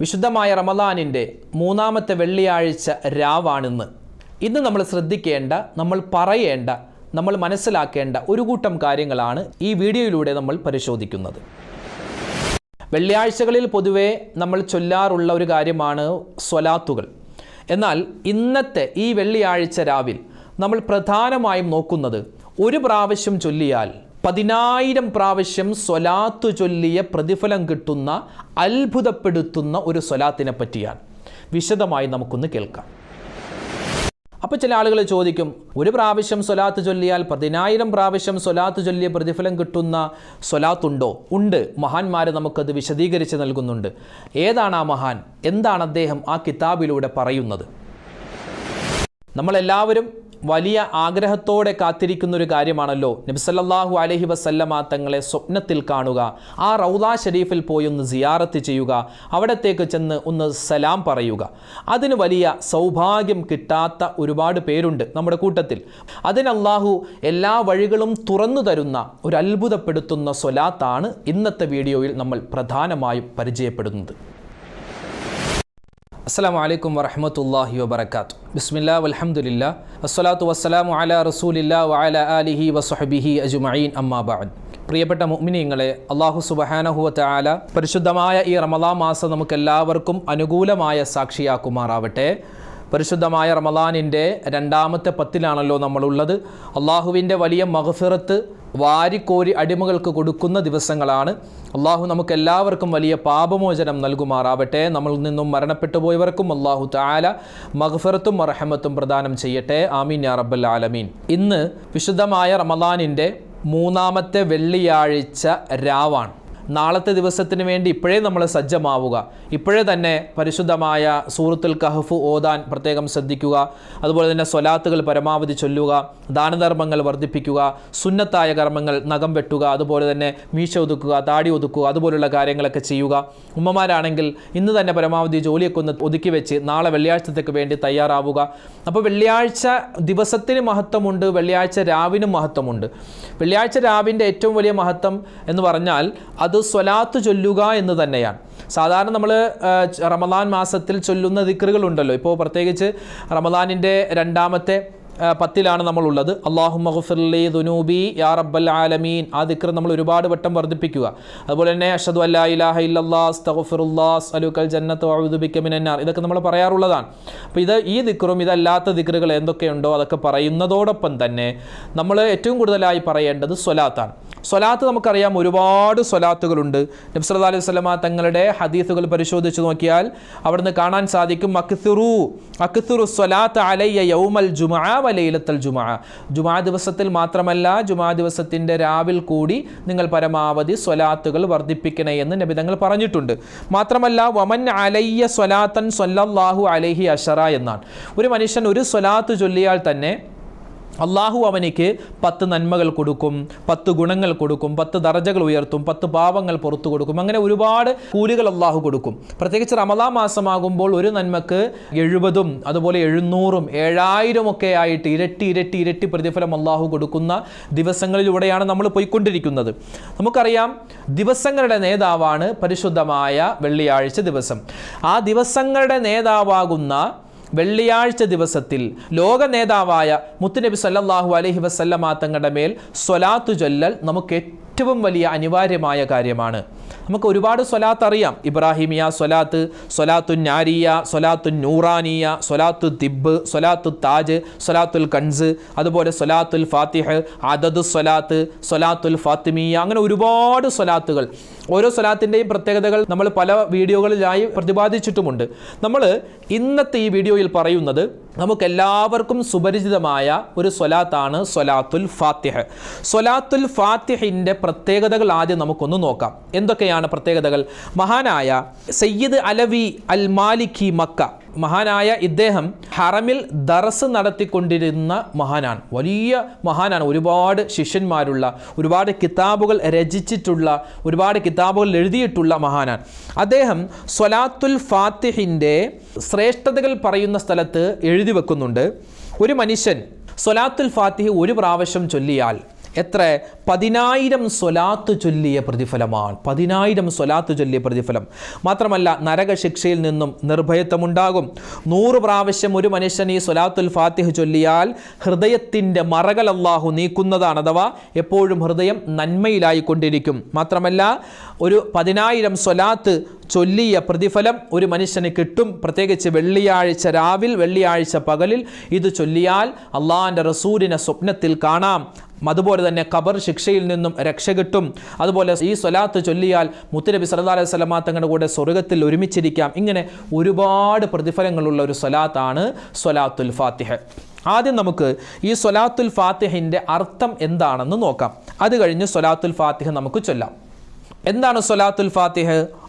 വിശുദ്ധമായ റമദാനിന്റെ മൂന്നാമത്തെ വെള്ളിയാഴ്ച രാവാണിന്ന്. ഇന്ന് നമ്മൾ ശ്രദ്ധിക്കേണ്ട നമ്മൾ പറയേണ്ട നമ്മൾ മനസ്സിലാക്കേണ്ട ഒരു കൂട്ടം കാര്യങ്ങളാണ് ഈ വീഡിയോയിലൂടെ നമ്മൾ പരിശോധിക്കുന്നത്. വെള്ളിയാഴ്ചകളിൽ പൊതുവേ നമ്മൾ ചൊല്ലാറുള്ള ഒരു കാര്യമാണ് സ്വലാത്തുകൾ. എന്നാൽ ഇന്നത്തെ ഈ വെള്ളിയാഴ്ച രാവിൽ നമ്മൾ പ്രധാനമായും നോക്കുന്നത് ഒരു പ്രാവശ്യം ചൊല്ലിയാൽ പതിനായിരം പ്രാവശ്യം സ്വലാത്തു ചൊല്ലിയ പ്രതിഫലം കിട്ടുന്ന അത്ഭുതപ്പെടുത്തുന്ന ഒരു സ്വലാത്തിനെ പറ്റിയാണ്. വിശദമായി നമുക്കൊന്ന് കേൾക്കാം. അപ്പോൾ ചില ആളുകൾ ചോദിക്കും ഒരു പ്രാവശ്യം സ്വലാത്ത് ചൊല്ലിയാൽ പതിനായിരം പ്രാവശ്യം സ്വലാത്ത് ചൊല്ലിയ പ്രതിഫലം കിട്ടുന്ന സ്വലാത്തുണ്ടോ? ഉണ്ട്. മഹാന്മാർ നമുക്കത് വിശദീകരിച്ച് നൽകുന്നുണ്ട്. ഏതാണ് ആ മഹാൻ? എന്താണ് അദ്ദേഹം ആ കിതാബിലൂടെ പറയുന്നത്? നമ്മളെല്ലാവരും വലിയ ആഗ്രഹത്തോടെ കാത്തിരിക്കുന്ന ഒരു കാര്യമാണല്ലോ നബിസല്ലാഹു അലഹി വസല്ലമ തങ്ങളെ സ്വപ്നത്തിൽ കാണുക ആ റൗദ ഷരീഫിൽ പോയി ഒന്ന് സിയാറത്ത് ചെയ്യുക അവിടത്തേക്ക് ചെന്ന് ഒന്ന് സലാം പറയുക. അതിന് വലിയ സൗഭാഗ്യം കിട്ടാത്ത ഒരുപാട് പേരുണ്ട് നമ്മുടെ കൂട്ടത്തിൽ. അതിന് അള്ളാഹു എല്ലാ വഴികളും തുറന്നു തരുന്ന ഒരു അത്ഭുതപ്പെടുത്തുന്ന സ്വലാത്താണ് ഇന്നത്തെ വീഡിയോയിൽ നമ്മൾ പ്രധാനമായും പരിചയപ്പെടുന്നത്. അസ്സാം വലൈക്കും വറഹമത്തല്ലാഹി വബർക്കാത്തു ബിസ്മില്ല വലഹമുല്ല അസ്സലാത്തു വസ്സലാമു അല റസൂലില്ല വഅല ആലിഹി വസ്ഹബിഹി അജുമീൻ അമ്മാബാദ് പ്രിയപ്പെട്ട മുഅ്മിനീങ്ങളെ അള്ളാഹു സുബഹാനഹുവ ആല പരിശുദ്ധമായ ഈ റമദാ മാസം നമുക്ക് എല്ലാവർക്കും അനുകൂലമായ സാക്ഷിയാക്കുമാറാവട്ടെ. പരിശുദ്ധമായ റമദാനിന്റെ രണ്ടാമത്തെ പത്തിലാണല്ലോ നമ്മളുള്ളത്. അള്ളാഹുവിന്റെ വലിയ മഹഫിറത്ത് വാരിക്കോരി അടിമകൾക്ക് കൊടുക്കുന്ന ദിവസങ്ങളാണ്. അള്ളാഹു നമുക്ക് എല്ലാവർക്കും വലിയ പാപമോചനം നൽകുമാറാവട്ടെ. നമ്മളിൽ നിന്നും മരണപ്പെട്ടു പോയവർക്കും അള്ളാഹു താല മഹഫിറത്തും മറഹമത്തും പ്രദാനം ചെയ്യട്ടെ. ആമീൻ യാ റബ്ബൽ ആലമീൻ. ഇന്ന് വിശുദ്ധമായ റമദാനിന്റെ മൂന്നാമത്തെ വെള്ളിയാഴ്ച രാവാണ്. നാളത്തെ ദിവസത്തിന് വേണ്ടി ഇപ്പോഴേ നമ്മൾ സജ്ജമാവുക. ഇപ്പോഴേ തന്നെ പരിശുദ്ധമായ സൂറത്തുൽ കഹഫ് ഓതാൻ പ്രത്യേകം ശ്രദ്ധിക്കുക. അതുപോലെ തന്നെ സ്വലാത്തുകൾ പരമാവധി ചൊല്ലുക ദാനധർമ്മങ്ങൾ വർദ്ധിപ്പിക്കുക സുന്നത്തായ കർമ്മങ്ങൾ നഖം വെട്ടുക അതുപോലെ തന്നെ മീശ ഒതുക്കുക താടി ഒതുക്കുക അതുപോലുള്ള കാര്യങ്ങളൊക്കെ ചെയ്യുക. ഉമ്മമാരാണെങ്കിൽ ഇന്ന് തന്നെ പരമാവധി ജോലിയൊക്കെ ഒന്ന് ഒതുക്കി വെച്ച് നാളെ വെള്ളിയാഴ്ചത്തേക്ക് വേണ്ടി തയ്യാറാവുക. അപ്പോൾ വെള്ളിയാഴ്ച ദിവസത്തിന് മഹത്വമുണ്ട് വെള്ളിയാഴ്ച രാവിനും മഹത്വമുണ്ട്. വെള്ളിയാഴ്ച രാവിന്റെ ഏറ്റവും വലിയ മഹത്വം എന്ന് പറഞ്ഞാൽ അത് സ്വലാത്ത് ചൊല്ലുക എന്ന് തന്നെയാണ്. സാധാരണ നമ്മൾ റമദാൻ മാസത്തിൽ ചൊല്ലുന്ന ദിക്റുകളുണ്ടല്ലോ ഇപ്പോൾ പ്രത്യേകിച്ച് റമദാനിന്റെ രണ്ടാമത്തെ പത്തിലാണ് നമ്മളുള്ളത്. അള്ളാഹു മഹഫിർലി ദുനൂബി യാ റബ്ബൽ ആലമീൻ. ആ ദിക്ർ നമ്മൾ ഒരുപാട് വട്ടം വർദ്ധിപ്പിക്കുക. അതുപോലെ തന്നെ അഷദു അല്ലാ ഇലാഹ ഇല്ലാസ്തഫിറുല്ലാസ് അലുക്കൽ ജന്നത്ത് വഅഊദുബിക മിനന്നാർ ഇതൊക്കെ നമ്മൾ പറയാറുള്ളതാണ്. അപ്പോൾ ഇത് ഈ ദിക്റും ഇതല്ലാത്ത ദിക്റുകൾ എന്തൊക്കെയുണ്ടോ അതൊക്കെ പറയുന്നതോടൊപ്പം തന്നെ നമ്മൾ ഏറ്റവും കൂടുതലായി പറയേണ്ടത് സ്വലാത്താണ്. സ്വലാത്ത് നമുക്കറിയാം ഒരുപാട് സ്വലാത്തുകളുണ്ട്. നബ്സല്ലാ അലൈഹി സ്വലമ തങ്ങളുടെ ഹദീസുകൾ പരിശോധിച്ച് നോക്കിയാൽ അവിടുന്ന് കാണാൻ സാധിക്കും അക്സുറു അക്സുറു സ്വലാത്ത് അലയ്യ യൗമൽ ജുമാ വലയിലത്തൽ ജുമാ. ജുമാ ദിവസത്തിൽ മാത്രമല്ല ജുമാ ദിവസത്തിന്റെ രാവിൽ കൂടി നിങ്ങൾ പരമാവധി സ്വലാത്തുകൾ വർദ്ധിപ്പിക്കണേ എന്ന് നബിതങ്ങൾ പറഞ്ഞിട്ടുണ്ട്. മാത്രമല്ല വമൻ അലയ്യ സ്വലാത്തൻ സ്വല്ലല്ലാഹു അലഹി അഷറ എന്നാണ്. ഒരു മനുഷ്യൻ ഒരു സ്വലാത്ത് ചൊല്ലിയാൽ തന്നെ അള്ളാഹു അവനിക്ക് പത്ത് നന്മകൾ കൊടുക്കും പത്ത് ഗുണങ്ങൾ കൊടുക്കും പത്ത് ദർജകൾ ഉയർത്തും പത്ത് പാവങ്ങൾ പുറത്തു കൊടുക്കും. അങ്ങനെ ഒരുപാട് കൂലികൾ അള്ളാഹു കൊടുക്കും. പ്രത്യേകിച്ച് റമദാ മാസമാകുമ്പോൾ ഒരു നന്മക്ക് എഴുപതും അതുപോലെ എഴുന്നൂറും ഏഴായിരം ഒക്കെ ആയിട്ട് ഇരട്ടി ഇരട്ടി ഇരട്ടി പ്രതിഫലം അള്ളാഹു കൊടുക്കുന്ന ദിവസങ്ങളിലൂടെയാണ് നമ്മൾ പോയിക്കൊണ്ടിരിക്കുന്നത്. നമുക്കറിയാം ദിവസങ്ങളുടെ നേതാവാണ് പരിശുദ്ധമായ വെള്ളിയാഴ്ച ദിവസം. ആ ദിവസങ്ങളുടെ നേതാവാകുന്ന വെള്ളിയാഴ്ച ദിവസത്തിൽ ലോക നേതാവായ മുത്തുനബി സല്ലാഹു അലഹി വസല്ലമ തങ്ങളുടെ മേൽ സ്വലാത്തു ചൊല്ലൽ നമുക്ക് ഏറ്റവും വലിയ അനിവാര്യമായ കാര്യമാണ്. നമുക്ക് ഒരുപാട് സ്വലാത്ത് അറിയാം. ഇബ്രാഹിമിയ സ്വലാത്ത് സ്വലാത്തു നാരിയ സ്വലാത്തു നൂറാനിയ സ്വലാത്തു ദിബ് സ്വലാത്തു താജ് സ്വലാത്തുൽ കൺസ് അതുപോലെ സ്വലാത്തുൽ ഫാത്തിഹ് അദദു സ്വലാത്ത് സ്വലാത്തുൽ ഫാത്തിമിയ അങ്ങനെ ഒരുപാട് സ്വലാത്തുകൾ. ഓരോ സ്വലാത്തിന്റെയും പ്രത്യേകതകൾ നമ്മൾ പല വീഡിയോകളിലായി പ്രതിപാദിച്ചിട്ടുമുണ്ട്. നമ്മൾ ഇന്നത്തെ ഈ വീഡിയോയിൽ പറയുന്നത് നമുക്കെല്ലാവർക്കും സുപരിചിതമായ ഒരു സ്വലാത്താണ് സ്വലാത്തുൽ ഫാത്തിഹ്. സ്വലാത്തുൽ ഫാത്തിഹിന്റെ പ്രത്യേകതകൾ ആദ്യം നമുക്കൊന്ന് നോക്കാം. എന്തൊക്കെയാണ് പ്രത്യേകതകൾ. മഹാനായ Sayyid Alawi al Maliki Mecca. മഹാനായ ഇദ്ദേഹം ഹറമിൽ ദറസ് നടത്തിക്കൊണ്ടിരുന്ന മഹാനാണ്. വലിയ മഹാനാണ്. ഒരുപാട് ശിഷ്യന്മാരുള്ള ഒരുപാട് കിതാബുകൾ രചിച്ചിട്ടുള്ള ഒരുപാട് കിതാബുകൾ എഴുതിയിട്ടുള്ള മഹാനാണ്. അദ്ദേഹം സ്വലാത്തുൽ ഫാത്തിഹിന്റെ ശ്രേഷ്ഠതകൾ പറയുന്ന സ്ഥലത്ത് എഴുതി വെക്കുന്നുണ്ട്. ഒരു മനുഷ്യൻ സ്വലാത്തുൽ ഫാത്തിഹ് ഒരു പ്രാവശ്യം ചൊല്ലിയാൽ എത്ര? പതിനായിരം സ്വലാത്ത് ചൊല്ലിയ പ്രതിഫലമാണ്. പതിനായിരം സ്വലാത്ത് ചൊല്ലിയ പ്രതിഫലം. മാത്രമല്ല നരകശിക്ഷയിൽ നിന്നും നിർഭയത്വമുണ്ടാകും. നൂറ് പ്രാവശ്യം ഒരു മനുഷ്യൻ ഈ സ്വലാത്തുൽ ഫാത്തിഹ് ചൊല്ലിയാൽ ഹൃദയത്തിന്റെ മറകൾ അള്ളാഹു നീക്കുന്നതാണ് അഥവാ എപ്പോഴും ഹൃദയം നന്മയിലായിക്കൊണ്ടിരിക്കും. മാത്രമല്ല ഒരു പതിനായിരം സ്വലാത്ത് ചൊല്ലിയ പ്രതിഫലം ഒരു മനുഷ്യന് കിട്ടും. പ്രത്യേകിച്ച് വെള്ളിയാഴ്ച രാവിൽ വെള്ളിയാഴ്ച പകലിൽ ഇത് ചൊല്ലിയാൽ അള്ളാഹിന്റെ റസൂലിനെ സ്വപ്നത്തിൽ കാണാം. അതുപോലെ തന്നെ ഖബർ ശിക്ഷയിൽ നിന്നും രക്ഷ കിട്ടും. അതുപോലെ ഈ സ്വലാത്ത് ചൊല്ലിയാൽ മുത്തുനബി സല്ലാ അലൈഹി സ്വലമാ കൂടെ സ്വർഗത്തിൽ ഒരുമിച്ചിരിക്കാം. ഇങ്ങനെ ഒരുപാട് പ്രതിഫലങ്ങളുള്ള ഒരു സ്വലാത്താണ് സ്വലാത്തുൽ ഫാത്തിഹ. ആദ്യം നമുക്ക് ഈ സ്വലാത്തുൽ ഫാത്തിഹിന്റെ അർത്ഥം എന്താണെന്ന് നോക്കാം. അത് കഴിഞ്ഞ് സ്വലാത്തുൽ ഫാത്തിഹ നമുക്ക് ചൊല്ലാം. എന്താണ് സ്വലാത്തുൽ ഫാത്തിഹ?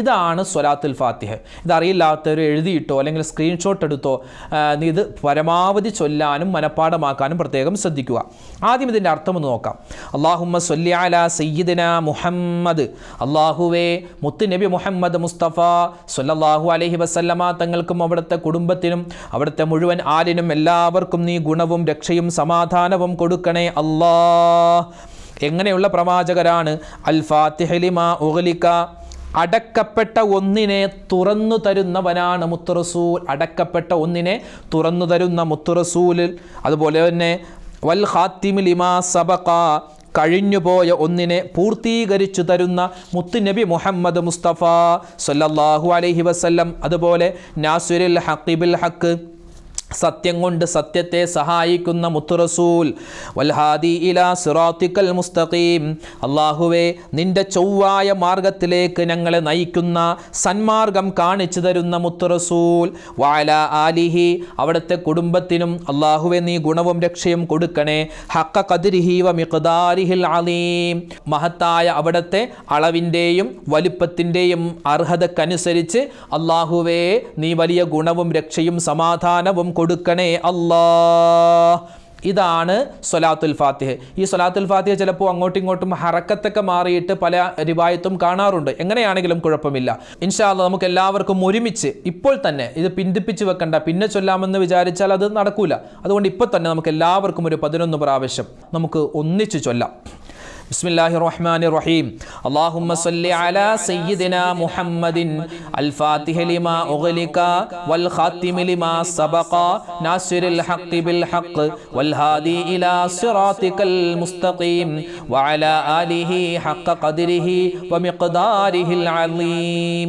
ഇതാണ് സ്വലാത്തുൽ ഫാത്തിഹ. ഇതറിയില്ലാത്തവർ എഴുതിയിട്ടോ അല്ലെങ്കിൽ സ്ക്രീൻഷോട്ട് എടുത്തോ ഇത് പരമാവധി ചൊല്ലാനും മനഃപ്പാടമാക്കാനും പ്രത്യേകം ശ്രദ്ധിക്കുക. ആദ്യം ഇതിന്റെ അർത്ഥം ഒന്ന് നോക്കാം. അള്ളാഹുമ്മ സൊല്യാല സയ്യിദിന മുഹമ്മദ്. അള്ളാഹുവേ മുത്ത് നബി മുഹമ്മദ് മുസ്തഫ സൊല്ലാഹു അലഹി വസല്ലമ തങ്ങൾക്കും അവിടുത്തെ കുടുംബത്തിനും അവിടുത്തെ മുഴുവൻ ആലിനും എല്ലാവർക്കും നീ ഗുണവും രക്ഷയും സമാധാനവും കൊടുക്കണേ അല്ലാ എങ്ങനെയുള്ള പ്രവാചകരാണ്? അൽ ഫാത്തിഹലിമ ഉഗലിക്ക. അടക്കപ്പെട്ട ഒന്നിനെ തുറന്നു തരുന്നവനാണ് മുത്തുറസൂൽ. അടക്കപ്പെട്ട ഒന്നിനെ തുറന്നു തരുന്ന മുത്തുറസൂലിൽ. അതുപോലെ തന്നെ വൽ ഹാത്തിമിൽ ഇമാ സബക കഴിഞ്ഞുപോയ ഒന്നിനെ പൂർത്തീകരിച്ചു തരുന്ന മുത്തുനബി മുഹമ്മദ് മുസ്തഫ സല്ലല്ലാഹു അലൈഹി വസല്ലം. അതുപോലെ നാസുരിൽ ഹക്കിബിൽ ഹക്ക് സത്യം കൊണ്ട് സത്യത്തെ സഹായിക്കുന്ന മുത്തുറസൂൽ. വൽഹാദി ഇലാ സിറാത്തിക്കൽ മുസ്തഖീം. അള്ളാഹുവേ നിന്റെ ചൊവ്വായ മാർഗത്തിലേക്ക് ഞങ്ങളെ നയിക്കുന്ന സന്മാർഗം കാണിച്ചു തരുന്ന മുത്തുറസൂൽ. വാല ആലിഹി അവിടുത്തെ കുടുംബത്തിനും അള്ളാഹുവെ നീ ഗുണവും രക്ഷയും കൊടുക്കണേ. ഹക്ക കതിരിഹി വ മിഖദാരിഹിൽ അലീം. മഹത്തായ അവിടുത്തെ അളവിന്റെയും വലിപ്പത്തിന്റെയും അർഹതക്കനുസരിച്ച് അള്ളാഹുവേ നീ വലിയ ഗുണവും രക്ഷയും സമാധാനവും കൊടുക്കണേ അല്ലാ ഇതാണ് സൊലാത്തുൽ ഫാത്തിഹ്. ഈ സൊലാത്തുൽ ഫാത്തിഹ ചിലപ്പോൾ അങ്ങോട്ടും ഇങ്ങോട്ടും ഹറക്കത്തൊക്കെ മാറിയിട്ട് പല രൂപായത്തും കാണാറുണ്ട്. എങ്ങനെയാണെങ്കിലും കുഴപ്പമില്ല. ഇൻഷാല്ല നമുക്ക് എല്ലാവർക്കും ഒരുമിച്ച് ഇപ്പോൾ തന്നെ ഇത് പിന്തിപ്പിച്ച് വെക്കണ്ട. പിന്നെ ചൊല്ലാമെന്ന് വിചാരിച്ചാൽ അത് നടക്കൂല. അതുകൊണ്ട് ഇപ്പോൾ തന്നെ നമുക്ക് എല്ലാവർക്കും ഒരു പതിനൊന്ന് പ്രാവശ്യം നമുക്ക് ഒന്നിച്ച് ചൊല്ലാം. ബിസ്മില്ലാഹി റഹ്മാൻ റഹീം അള്ളാഹുമ്മ സല്ലി അലാ സയ്യിദിന മുഹമ്മദിൻ. അൽ ഫാത്തിഹ ലിമാ ഉഗ്ലിക വൽ ഖാത്തിമി ലിമാ സബഖ നാസിറിൽ ഹഖ് ബിൽ ഹഖ് വൽ ഹാദി ഇലാ സിറാത്തിക്കൽ മുസ്തഖീം. വഅലാ ആലിഹി ഹഖ് ഖദ്രിഹി വമിഖ്ദാരിഹിൽ അലീം.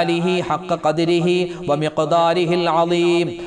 آله حق قدره ومقداره العظيم.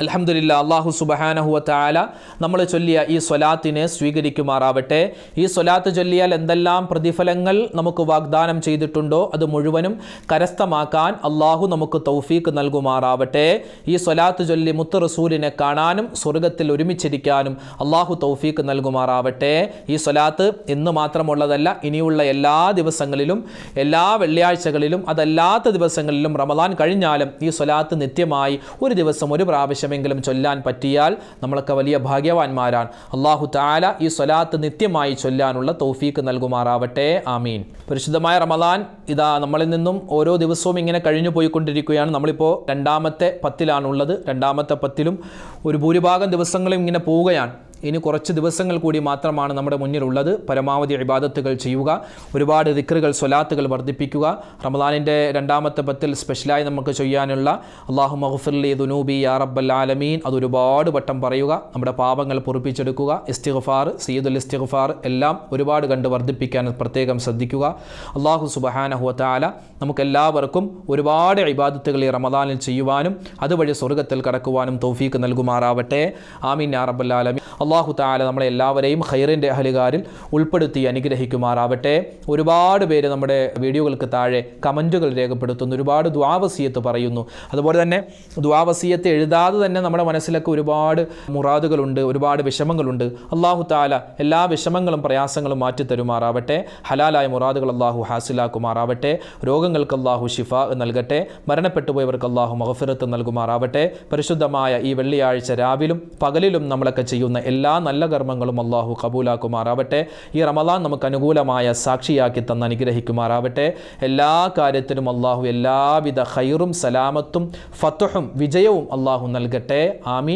അലഹമില്ല അള്ളാഹു സുബഹാനഹുവ താല നമ്മൾ ചൊല്ലിയ ഈ സ്വലാത്തിനെ സ്വീകരിക്കുമാറാവട്ടെ. ഈ സ്വലാത്ത് ചൊല്ലിയാൽ എന്തെല്ലാം പ്രതിഫലങ്ങൾ നമുക്ക് വാഗ്ദാനം ചെയ്തിട്ടുണ്ടോ അത് മുഴുവനും കരസ്ഥമാക്കാൻ അള്ളാഹു നമുക്ക് തൗഫീക്ക് നൽകുമാറാവട്ടെ. ഈ സ്വലാത്ത് ചൊല്ലി മുത്ത് റസൂലിനെ കാണാനും സ്വർഗത്തിൽ ഒരുമിച്ചിരിക്കാനും അള്ളാഹു തൗഫീക്ക് നൽകുമാറാവട്ടെ. ഈ സ്വലാത്ത് ഇന്ന് മാത്രമുള്ളതല്ല ഇനിയുള്ള എല്ലാ ദിവസങ്ങളിലും എല്ലാ വെള്ളിയാഴ്ചകളിലും അതല്ലാത്ത ദിവസങ്ങളിലും റമദാൻ കഴിഞ്ഞാലും ഈ സ്വലാത്ത് നിത്യമായി ഒരു ദിവസം ഒരു പ്രാവശ്യമെങ്കിലും ചൊല്ലാൻ പറ്റിയാൽ നമ്മളൊക്കെ വലിയ ഭാഗ്യവാന്മാരാണ്. അള്ളാഹു താല ഈ സ്വലാത്ത് നിത്യമായി ചൊല്ലാനുള്ള തൗഫീക്ക് നൽകുമാറാവട്ടെ. ആമീൻ. പരിശുദ്ധമായ റമദാൻ ഇതാ നമ്മളിൽ നിന്നും ഓരോ ദിവസവും ഇങ്ങനെ കഴിഞ്ഞു പോയിക്കൊണ്ടിരിക്കുകയാണ്. നമ്മളിപ്പോൾ രണ്ടാമത്തെ പത്തിലാണുള്ളത്. രണ്ടാമത്തെ പത്തിലും ഒരു ഭൂരിഭാഗം ദിവസങ്ങളും ഇങ്ങനെ പോവുകയാണ്. ഇനി കുറച്ച് ദിവസങ്ങൾ കൂടി മാത്രമാണ് നമ്മുടെ മുന്നിലുള്ളത്. പരമാവധി ഇബാദത്തുകൾ ചെയ്യുക. ഒരുപാട് ദിക്റുകൾ സ്വലാത്തുകൾ വർദ്ധിപ്പിക്കുക. റമദാനിന്റെ രണ്ടാമത്തെ പത്തിൽ സ്പെഷ്യലായി നമുക്ക് ചെയ്യാനുള്ള അള്ളാഹു മഹഫുർലി ദുനൂബി യാ റബ്ബൽ ആലമീൻ. അത് ഒരുപാട് വട്ടം പറയുക. നമ്മുടെ പാപങ്ങൾ പൊറിപ്പിച്ചെടുക്കുക. ഇസ്തിഗ്ഫാർ സീദുൽ ഇസ്തിഗ്ഫാർ എല്ലാം ഒരുപാട് കണ്ട് വർദ്ധിപ്പിക്കാൻ പ്രത്യേകം ശ്രദ്ധിക്കുക. അള്ളാഹു സുബഹാനഹുവത്താല നമുക്കെല്ലാവർക്കും ഒരുപാട് ഇബാദത്തുകൾ ഈ റമദാനിൽ ചെയ്യുവാനും അതുവഴി സ്വർഗത്തിൽ കടക്കുവാനും തൗഫീക്ക് നൽകുമാറാവട്ടെ. ആമീൻ യാ റബ്ബൽ ആലമീൻ. അള്ളാഹു താല നമ്മളെ എല്ലാവരെയും ഖൈറിന്റെ അഹലുകാരിൽ ഉൾപ്പെടുത്തി അനുഗ്രഹിക്കുമാറാവട്ടെ. ഒരുപാട് പേര് നമ്മുടെ വീഡിയോകൾക്ക് താഴെ കമന്റുകൾ രേഖപ്പെടുത്തുന്നു. ഒരുപാട് ദ്വാവസീയത്ത് പറയുന്നു. അതുപോലെ തന്നെ ദ്വാവസീയത്ത് എഴുതാതെ തന്നെ നമ്മുടെ മനസ്സിലൊക്കെ ഒരുപാട് മുറാദുകളുണ്ട് ഒരുപാട് വിഷമങ്ങളുണ്ട്. അള്ളാഹു താല എല്ലാ വിഷമങ്ങളും പ്രയാസങ്ങളും മാറ്റിത്തരുമാറാവട്ടെ. ഹലാലായ മുറാദുകൾ അള്ളാഹു ഹാസിലാക്കുമാറാവട്ടെ. രോഗങ്ങൾക്ക് അള്ളാഹു ഷിഫ നൽകട്ടെ. മരണപ്പെട്ടുപോയവർക്ക് അള്ളാഹു മഹഫിറത്ത് നൽകുമാറാവട്ടെ. പരിശുദ്ധമായ ഈ വെള്ളിയാഴ്ച രാവിലും പകലിലും നമ്മളൊക്കെ ചെയ്യുന്ന എല്ലാ നല്ല കർമ്മങ്ങളും അള്ളാഹു കബൂലാക്കുമാറാവട്ടെ. ഈ റമദാൻ നമുക്ക് അനുകൂലമായ സാക്ഷിയാക്കി തന്ന് അനുഗ്രഹിക്കുമാറാവട്ടെ. എല്ലാ കാര്യത്തിനും അള്ളാഹു എല്ലാവിധ ഖൈറും സലാമത്തും ഫത്തുഹും വിജയവും അള്ളാഹു നൽകട്ടെ. ആമീൻ.